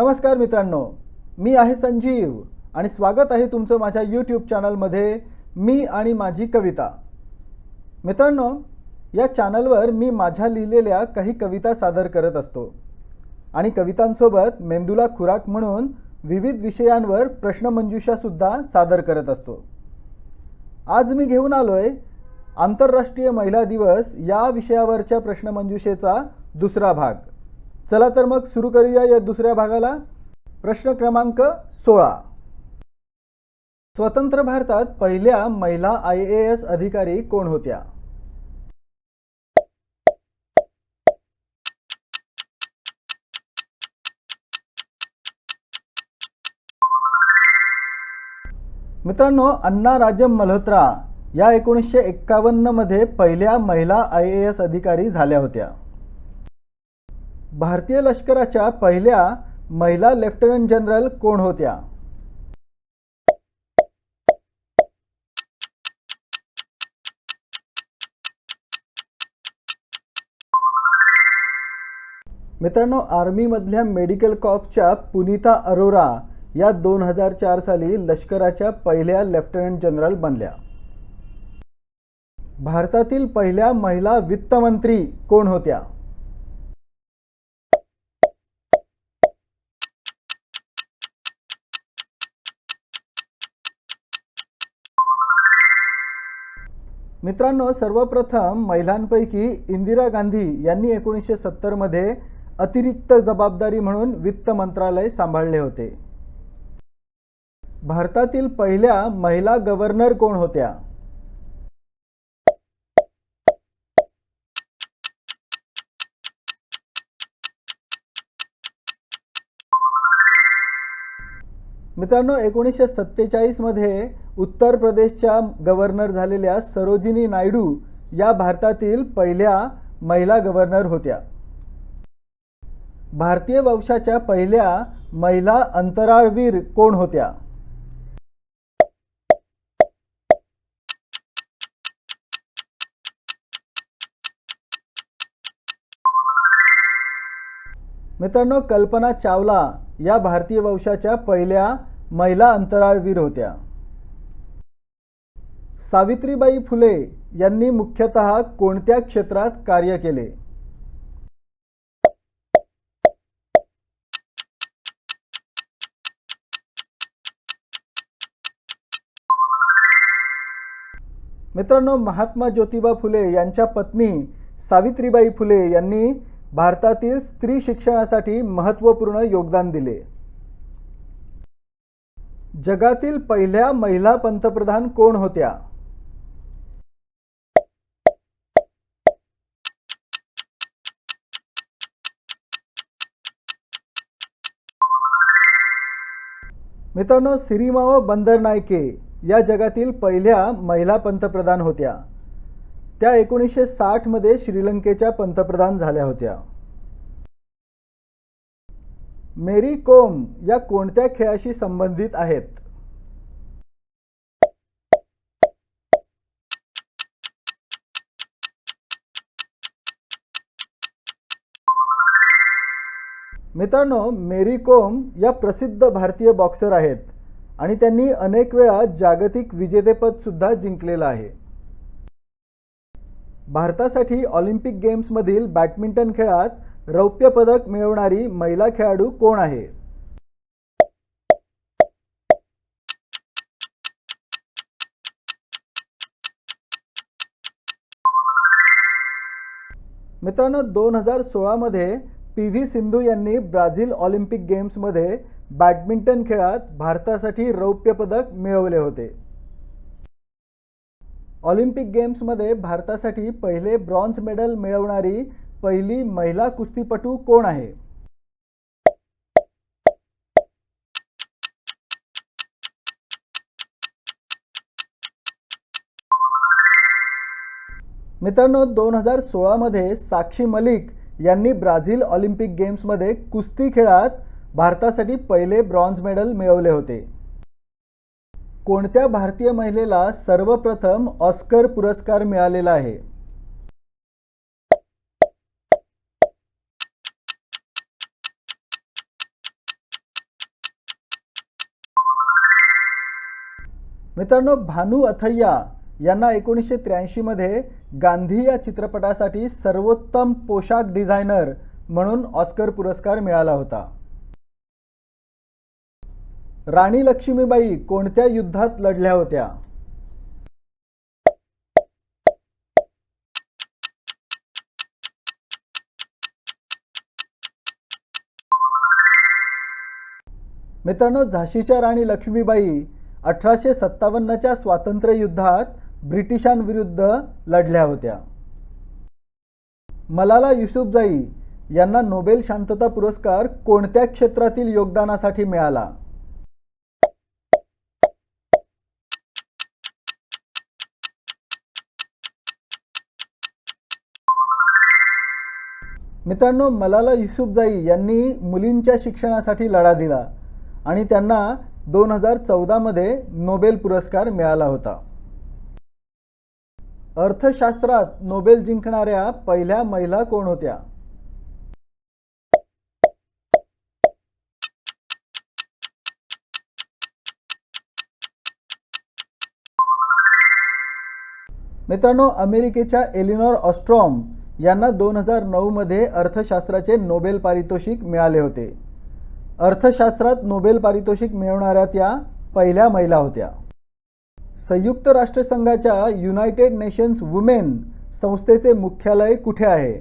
नमस्कार मित्रांनो मी आहे संजीव आणि स्वागत आहे तुमचं माझ्या यूट्यूब चॅनलमध्ये मी आणि माझी कविता. मित्रांनो या चॅनलवर मी माझ्या लिहिलेल्या काही कविता सादर करत असतो. आणि कवितांसोबत मेंदूला खुराक म्हणून विविध विषयांवर प्रश्नमंजुषासुद्धा सादर करत असतो. आज मी घेऊन आलो आहे आंतरराष्ट्रीय महिला दिवस या विषयावरच्या प्रश्नमंजुषेचा दुसरा भाग. चला तर मग सुरू करूया या दुसऱ्या भागाला. प्रश्न क्रमांक सोळा. स्वतंत्र भारतात पहिल्या महिला आय ए एस अधिकारी कोण होत्या? मित्रांनो अण्णा राजम मल्होत्रा या एकोणीसशे एक्कावन्नमध्ये पहिल्या महिला आय ए एस अधिकारी झाल्या होत्या. भारतीय लष्कराच्या पहिल्या महिला लेफ्टनंट जनरल कोण होत्या? मित्रांनो आर्मीमधल्या मेडिकल कॉपच्या पुनीता अरोरा या दोन हजार चार साली लष्कराच्या पहिल्या लेफ्टनंट जनरल बनल्या. भारतातील पहिल्या महिला वित्तमंत्री कोण होत्या? मित्रांनो सर्वप्रथम महिलांपैकी इंदिरा गांधी यांनी एकोणीसशे सत्तरमध्ये अतिरिक्त जबाबदारी म्हणून वित्त मंत्रालय सांभाळले होते. भारतातील पहिल्या महिला गव्हर्नर कोण होत्या? मित्रांनो एकोणीसशे सत्तेचाळीसमध्ये उत्तर प्रदेशच्या गव्हर्नर झालेल्या सरोजिनी नायडू या भारतातील पहिल्या महिला गव्हर्नर होत्या. भारतीय वंशाच्या पहिल्या महिला अंतराळवीर कोण होत्या? मित्रांनो कल्पना चावला या भारतीय वंशाच्या पहिल्या महिला अंतराळवीर होत्या. सावित्रीबाई फुले यांनी मुख्यतः कोणत्या क्षेत्रात कार्य केले? मित्रांनो महात्मा ज्योतिबा फुले यांच्या पत्नी सावित्रीबाई फुले यांनी भारतातील स्त्री शिक्षणासाठी महत्त्वपूर्ण योगदान दिले. जगातील पहिल्या महिला पंतप्रधान कोण होत्या? मित्रांनो सिरीमाओ बंदर नायके या जगातील पहिल्या महिला पंतप्रधान होत्या. त्या एकोणीसशे साठमध्ये श्रीलंकेच्या पंतप्रधान झाल्या होत्या. मेरी कोम या कोणत्या खेळाशी संबंधित आहेत? मित्रांनो मेरी कोम या प्रसिद्ध भारतीय बॉक्सर आहेत आणि त्यांनी अनेक वेळा जागतिक विजेतेपद सुद्धा जिंकलेलं आहे. भारतासाठी ऑलिम्पिक गेम्समधील बॅडमिंटन खेळात रौप्य पदक मिळवणारी महिला खेळाडू कोण आहे? मित्रांनो दोन हजार सोळामध्ये पी व्ही सिंधू यांनी ब्राझील ऑलिम्पिक गेम्समध्ये बॅडमिंटन खेळात भारतासाठी रौप्य पदक मिळवले होते. ऑलिम्पिक गेम्समध्ये भारतासाठी पहिले ब्रॉन्झ मेडल मिळवणारी पहिली महिला कुस्तीपटू कोण आहे? मित्रांनो दोन हजार सोळामध्ये साक्षी मलिक यांनी ब्राझील ऑलिम्पिक गेम्समध्ये कुस्ती खेळात भारतासाठी पहिले ब्रॉन्झ मेडल मिळवले होते. कोणत्या भारतीय महिलेला सर्वप्रथम ऑस्कर पुरस्कार मिळालेला आहे? मित्रांनो भानू अथय्या यांना एकोणीसशे त्र्याऐंशीमध्ये गांधी या चित्रपटासाठी सर्वोत्तम पोशाख डिझायनर म्हणून ऑस्कर पुरस्कार मिळाला होता. राणी लक्ष्मीबाई कोणत्या युद्धात लढल्या होत्या? मित्रांनो झाशीच्या राणी लक्ष्मीबाई अठराशे सत्तावन्नच्या स्वातंत्र्य युद्धात ब्रिटिशांविरुद्ध लढल्या होत्या. मलाला युसुफजाई यांना नोबेल शांतता पुरस्कार कोणत्या क्षेत्रातील योगदानासाठी मिळाला? मित्रांनो मलाला युसुफजाई यांनी मुलींच्या शिक्षणासाठी लढा दिला आणि त्यांना दोन हजार चौदामध्ये नोबेल पुरस्कार मिळाला होता. अर्थशास्त्रात नोबेल जिंकणाऱ्या पहिल्या महिला कोण होत्या? मित्रांनो अमेरिकेच्या एलिनॉर ऑस्ट्रॉम यांना दोन हजार नऊमध्ये अर्थशास्त्राचे नोबेल पारितोषिक मिळाले होते. अर्थशास्त्रात नोबेल पारितोषिक मिळवणाऱ्या त्या पहिल्या महिला होत्या. संयुक्त राष्ट्रसंघाच्या युनायटेड नेशन्स वुमेन संस्थेचे मुख्यालय कुठे आहे?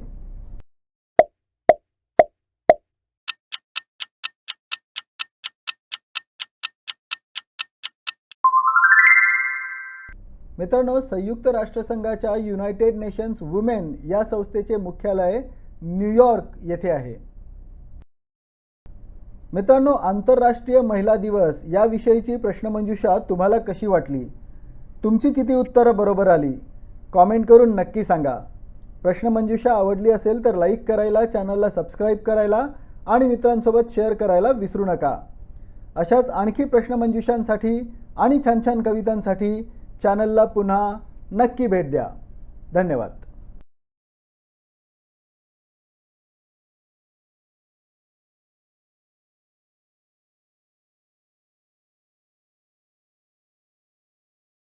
मित्रांनो संयुक्त राष्ट्रसंघाच्या युनायटेड नेशन्स वुमेन या संस्थेचे मुख्यालय न्यूयॉर्क येथे आहे. मित्रांनो आंतरराष्ट्रीय महिला दिवस याविषयीची प्रश्नमंजुषा तुम्हाला कशी वाटली? तुमची किती उत्तरं बरोबर आली? कॉमेंट करून नक्की सांगा. प्रश्नमंजुषा आवडली असेल तर लाईक करायला चॅनलला सबस्क्राईब करायला आणि मित्रांसोबत शेअर करायला विसरू नका. अशाच आणखी प्रश्नमंजुषांसाठी आणि छान छान कवितांसाठी चॅनलला पुन्हा नक्की भेट द्या. धन्यवाद.